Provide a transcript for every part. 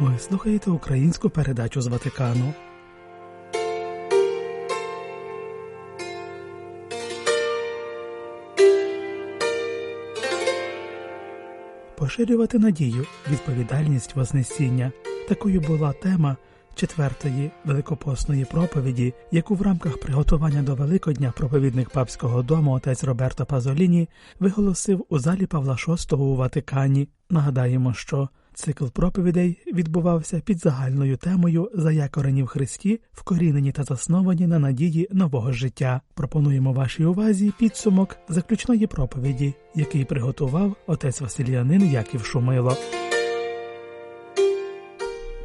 Ви слухаєте українську передачу з Ватикану. Поширювати надію, відповідальність Вознесіння. Такою була тема четвертої великопосної проповіді, яку в рамках приготування до Великодня проповідник папського дому отець Роберто Пазоліні виголосив у залі Павла VI у Ватикані. Нагадаємо, що цикл проповідей відбувався під загальною темою заякорені в Христі, вкорінені та засновані на надії нового життя. Пропонуємо вашій увазі підсумок заключної проповіді, який приготував отець Василіянин Яків Шумило.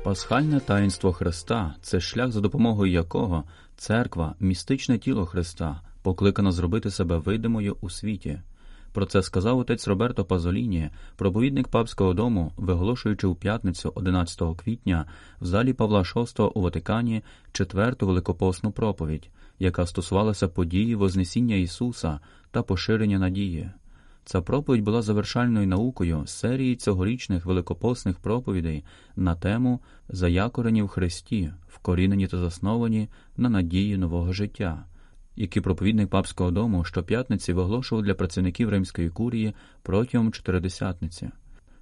Пасхальне таїнство Христа це шлях, за допомогою якого церква, містичне тіло Христа, покликана зробити себе видимою у світі. Про це сказав отець Роберто Пазоліні, проповідник папського дому, виголошуючи у п'ятницю 11 квітня в залі Павла VI у Ватикані четверту великопосну проповідь, яка стосувалася події Вознесіння Ісуса та поширення надії. Ця проповідь була завершальною наукою серії цьогорічних великопосних проповідей на тему заякорені в Христі, вкорінені та засновані на надії нового життя, які проповідник папського дому щоп'ятниці виголошував для працівників римської курії протягом чотиридесятниці.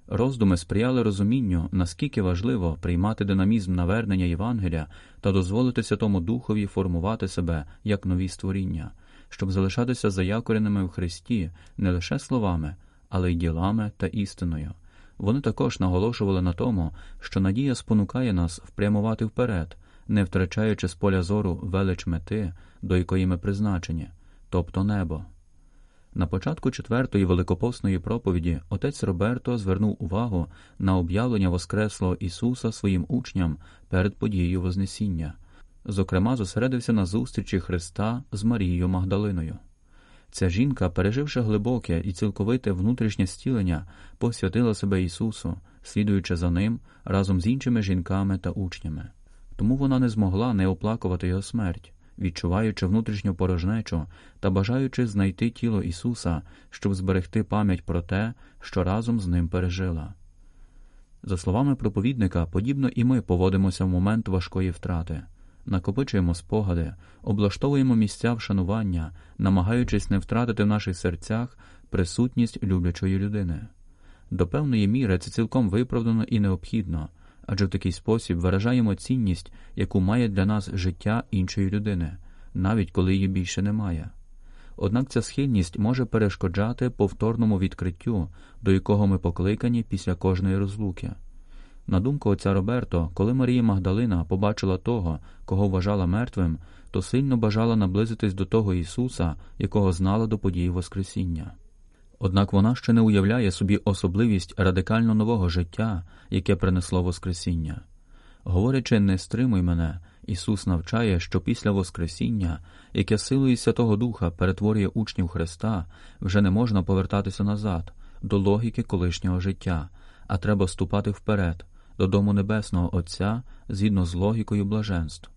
Роздуми сприяли розумінню, наскільки важливо приймати динамізм навернення Євангелія та дозволити Святому Духові формувати себе як нові створіння щоб залишатися заякореними в Христі не лише словами, але й ділами та істиною. Вони також наголошували на тому, що надія спонукає нас впрямувати вперед, не втрачаючи з поля зору велич мети, до якої ми призначені, тобто небо. На початку четвертої великопосної проповіді отець Роберто звернув увагу на об'явлення Воскреслого Ісуса своїм учням перед подією Вознесіння зокрема, зосередився на зустрічі Христа з Марією Магдалиною. Ця жінка, переживши глибоке і цілковите внутрішнє стілення, посвятила себе Ісусу, слідуючи за ним разом з іншими жінками та учнями. Тому вона не змогла не оплакувати його смерть, відчуваючи внутрішню порожнечу та бажаючи знайти тіло Ісуса, щоб зберегти пам'ять про те, що разом з ним пережила. За словами проповідника, подібно і ми поводимося в момент важкої втрати накопичуємо спогади, облаштовуємо місця вшанування, намагаючись не втратити в наших серцях присутність люблячої людини. До певної міри це цілком виправдано і необхідно, адже в такий спосіб виражаємо цінність, яку має для нас життя іншої людини, навіть коли її більше немає. Однак ця схильність може перешкоджати повторному відкриттю, до якого ми покликані після кожної розлуки. На думку отця Роберто, коли Марія Магдалина побачила того, кого вважала мертвим, то сильно бажала наблизитись до того Ісуса, якого знала до події Воскресіння. Однак вона ще не уявляє собі особливість радикально нового життя, яке принесло Воскресіння. Говорячи, не стримуй мене, Ісус навчає, що після Воскресіння, яке силою Святого Духа перетворює учнів Христа, вже не можна повертатися назад, до логіки колишнього життя, а треба ступати вперед, додому Небесного Отця згідно з логікою блаженств.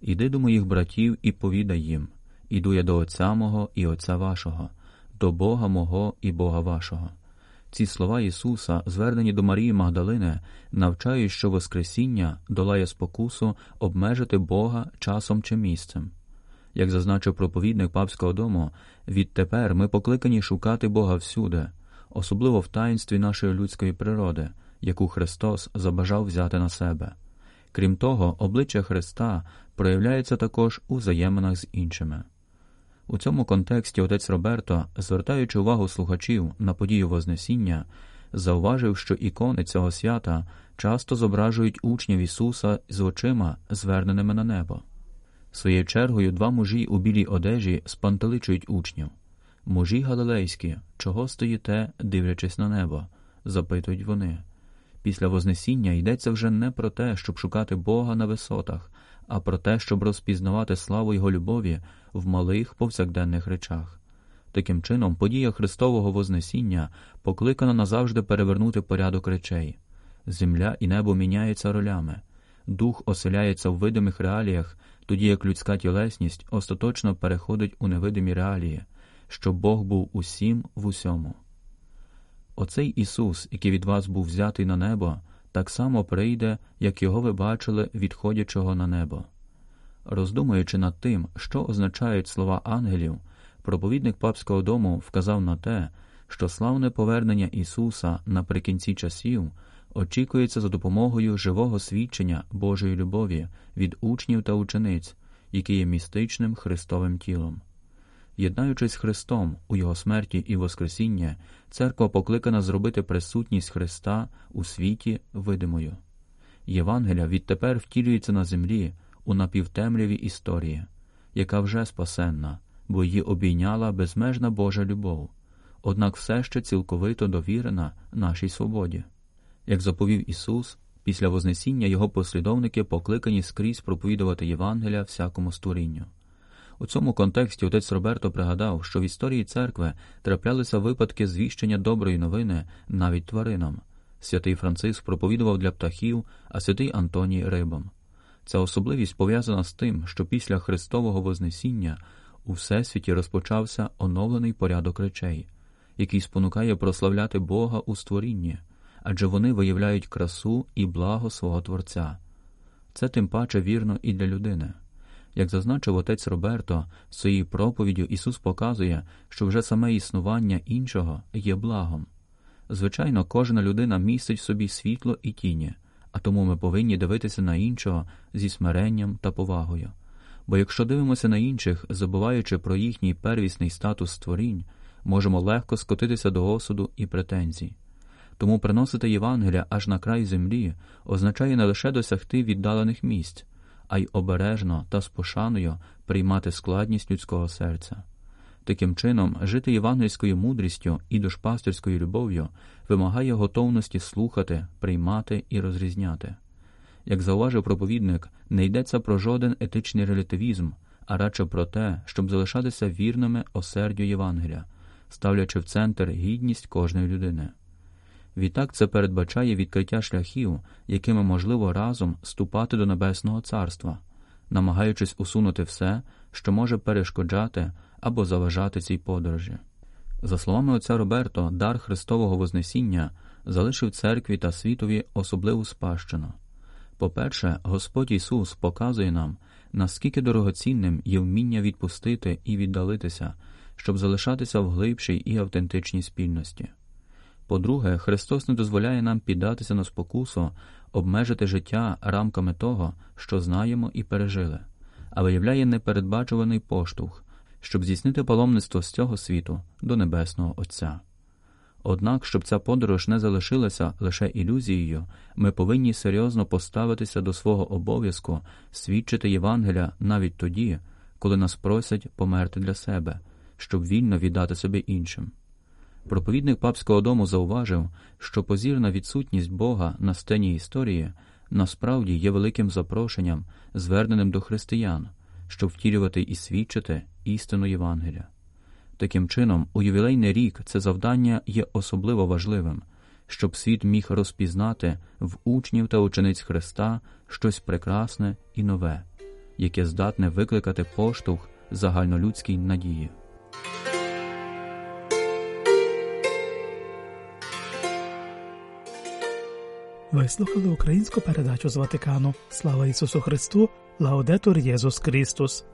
Іди до моїх братів і повідай їм Іду я до Отця мого і Отця вашого, до Бога мого і Бога вашого. Ці слова Ісуса, звернені до Марії Магдалини, навчають, що Воскресіння долає спокусу обмежити Бога часом чи місцем. Як зазначив проповідник папського дому, відтепер ми покликані шукати Бога всюди, особливо в таїнстві нашої людської природи, яку Христос забажав взяти на себе. Крім того, обличчя Христа проявляється також у взаєминах з іншими. У цьому контексті отець Роберто, звертаючи увагу слухачів на подію Вознесіння, зауважив, що ікони цього свята часто зображують учнів Ісуса з очима, зверненими на небо. Своєю чергою два мужі у білій одежі спантеличують учнів. Мужі галилейські, чого стоїте, дивлячись на небо? запитують вони. Після Вознесіння йдеться вже не про те, щоб шукати Бога на висотах, а про те, щоб розпізнавати славу Його любові в малих повсякденних речах. Таким чином, подія Христового Вознесіння покликана назавжди перевернути порядок речей. Земля і небо міняються ролями, дух оселяється в видимих реаліях, тоді як людська тілесність остаточно переходить у невидимі реалії, щоб Бог був усім в усьому. Оцей Ісус, який від вас був взятий на небо, так само прийде, як його ви бачили, відходячого на небо. Роздумуючи над тим, що означають слова ангелів, проповідник папського дому вказав на те, що славне повернення Ісуса наприкінці часів очікується за допомогою живого свідчення Божої любові від учнів та учениць, які є містичним Христовим тілом. Єднаючись з Христом у Його смерті і Воскресіння, церква покликана зробити присутність Христа у світі видимою. Євангелія відтепер втілюється на землі у напівтемряві історії, яка вже спасенна, бо її обійняла безмежна Божа любов, однак все ще цілковито довірена нашій свободі. Як заповів Ісус, після Вознесіння Його послідовники покликані скрізь проповідувати Євангелія всякому створінню. У цьому контексті отець Роберто пригадав, що в історії церкви траплялися випадки звіщення доброї новини навіть тваринам. Святий Франциск проповідував для птахів, а святий Антоній рибам. Ця особливість пов'язана з тим, що після Христового Вознесіння у Всесвіті розпочався оновлений порядок речей, який спонукає прославляти Бога у створінні, адже вони виявляють красу і благо свого Творця. Це тим паче вірно і для людини. Як зазначив отець Роберто, своєю проповіддю Ісус показує, що вже саме існування іншого є благом. Звичайно, кожна людина містить в собі світло і тіні, а тому ми повинні дивитися на іншого зі смиренням та повагою. Бо якщо дивимося на інших, забуваючи про їхній первісний статус створінь, можемо легко скотитися до осуду і претензій. Тому приносити Євангелія аж на край землі означає не лише досягти віддалених місць, а й обережно та з пошаною приймати складність людського серця. Таким чином, жити євангельською мудрістю і душпастерською любов'ю вимагає готовності слухати, приймати і розрізняти. Як зауважив проповідник, не йдеться про жоден етичний релятивізм, а радше про те, щоб залишатися вірними осердю Євангелія, ставлячи в центр гідність кожної людини. Відтак це передбачає відкриття шляхів, якими можливо разом ступати до Небесного Царства, намагаючись усунути все, що може перешкоджати або заважати цій подорожі. За словами отця Роберто, дар Христового Вознесіння залишив церкві та світові особливу спадщину. По-перше, Господь Ісус показує нам, наскільки дорогоцінним є вміння відпустити і віддалитися, щоб залишатися в глибшій і автентичній спільності. По-друге, Христос не дозволяє нам піддатися на спокусу, обмежити життя рамками того, що знаємо і пережили, а виявляє непередбачуваний поштовх, щоб здійснити паломництво з цього світу до Небесного Отця. Однак, щоб ця подорож не залишилася лише ілюзією, ми повинні серйозно поставитися до свого обов'язку свідчити Євангеля навіть тоді, коли нас просять померти для себе, щоб вільно віддати себе іншим. Проповідник папського дому зауважив, що позірна відсутність Бога на сцені історії насправді є великим запрошенням, зверненим до християн, щоб втілювати і свідчити істину Євангелія. Таким чином, у ювілейний рік це завдання є особливо важливим, щоб світ міг розпізнати в учнів та учениць Христа щось прекрасне і нове, яке здатне викликати поштовх загальнолюдській надії. Ви слухали українську передачу з Ватикану. Слава Ісусу Христу! Лаудетур Єсус Христос!